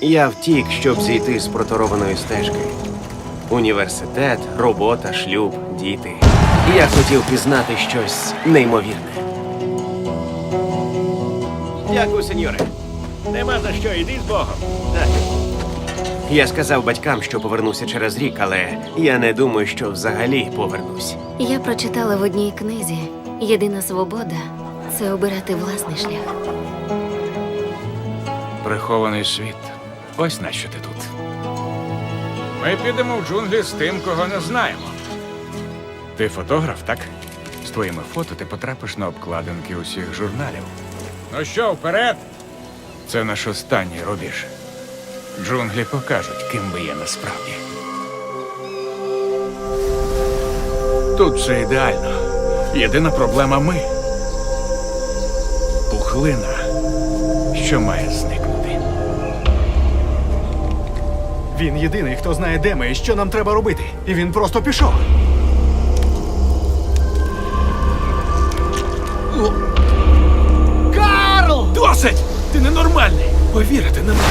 Я втік, щоб зійти з проторованої стежки. Університет, робота, шлюб, діти. Я хотів пізнати щось неймовірне. Дякую, сеньоре. Нема за що, іди з Богом. Так. Я сказав батькам, що повернуся через рік, але я не думаю, що взагалі повернусь. Я прочитала в одній книзі: єдина свобода це обирати власний шлях. Прихований світ. Ось нащо ти тут. Ми підемо в джунглі з тим, кого не знаємо. Ти фотограф, так? З твоїми фото ти потрапиш на обкладинки усіх журналів. Ну що, вперед? Це наш останній рубіж. Джунглі покажуть, ким ви є насправді. Тут все ідеально. Єдина проблема ми. Пухлина, що має зникнути. Він єдиний, хто знає, де ми і що нам треба робити. І він просто пішов. Карл! Досить! Ти ненормальний! Повірити не можу.